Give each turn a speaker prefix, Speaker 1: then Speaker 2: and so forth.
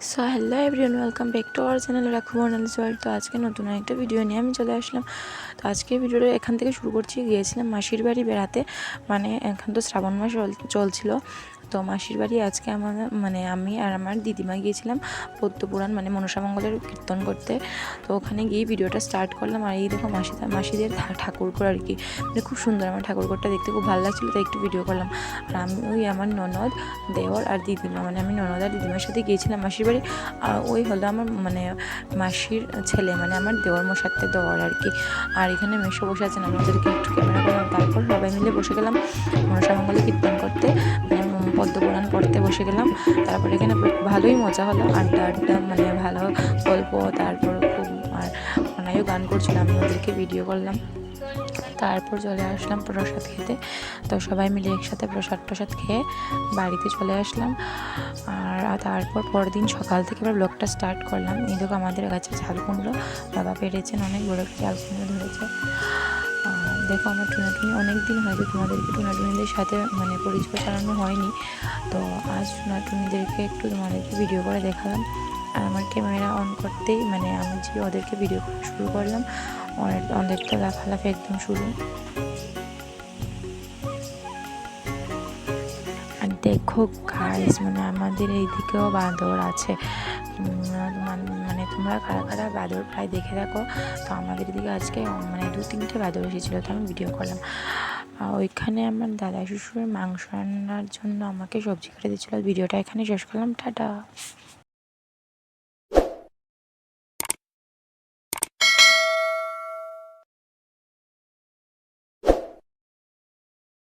Speaker 1: So hello everyone welcome back to our channel রাখু মর্নালিস world তো আজকে নতুন একটা ভিডিও নিয়ে আমি চলে আসলাম। তো আজকে ভিডিওটা এখান থেকে শুরু করছি, গিয়েছিলাম মাসির বাড়ি বেড়াতে। মানে এখন তো শ্রাবণ মাস চল- চলছিল। তো মাসির বাড়ি আজকে আমার মানে আমি আর আমার দিদিমা গিয়েছিলাম পদ্মপুরাণ মানে মনসামঙ্গলের কীর্তন করতে। তো ওখানে গিয়ে ভিডিওটা স্টার্ট করলাম আর এই দেখো মাসি, মাসিদের ঠাকুরঘর আর কি। মানে খুব সুন্দর আমার ঠাকুরঘরটা দেখতে, খুব ভালো লাগছিল, তাই একটু ভিডিও করলাম। আর আমি ওই আমার ননদ দেওর আর দিদিমা মানে আমি ননদ আর দিদিমার সাথে গিয়েছিলাম মাসির বাড়ি। আর ওই হলো আমার মানে মাসির ছেলে মানে আমার দেওয়ার মশাতে দেওয়ার আর কি। আর এখানে মেশো বসে আছেন, আমি ওদেরকে একটু ক্যামেরা করলাম। তারপর সবাই মিলে বসে গেলাম মনসামঙ্গলে কীর্তন করতে। মানে পদ্মপুরাণ পড়তে বসে গেলাম। তারপর এখানে ভালোই মজা হলো। আড্ডা আড্ডা মানে ভালো গল্প, তারপর খুব আর ওনায়ও গান করছিল, আমি ওদেরকে ভিডিও করলাম। তারপর চলে আসলাম প্রসাদ খেতে। তো সবাই মিলে একসাথে প্রসাদ প্রসাদ খেয়ে বাড়িতে চলে আসলাম। আর তারপর পরের দিন সকাল থেকে আবার ব্লগটা স্টার্ট করলাম। এই আমাদের গাছে ঝাল কুমড়ো। বাবা পেরেছেন, অনেক বড় একটা ঝাল কুমড়ো ধরেছে। দেখো আমার টুনাটুনি অনেক দিন হয়তো তোমাদেরকে টুনাটুনিদের সাথে মানে পরিচয় চালানো হয়নি। তো আজ টুনাটুনিদেরকে একটু তোমাদেরকে ভিডিও করে দেখালাম। আর আমার ক্যামেরা অন করতেই মানে আমি যে ওদেরকে ভিডিও করা শুরু করলাম অনেক তো লাফালাফি একদম শুরু। দেখো গাইস মানে আমাদের এইদিকেও বাঁদর আছে। মানে তোমরা কারা কারা বাঁদর প্রায় দেখে থাকো, তো আমাদের এদিকে আজকে মানে দু তিনটে বাঁদর এসেছিল, তো আমি ভিডিও করলাম। ওইখানে আমার দাদা শ্বশুরের মাংস রান্নার জন্য আমাকে সবজি কেটে দিয়েছিলো। ভিডিওটা এখানে শেষ করলাম। টাটা।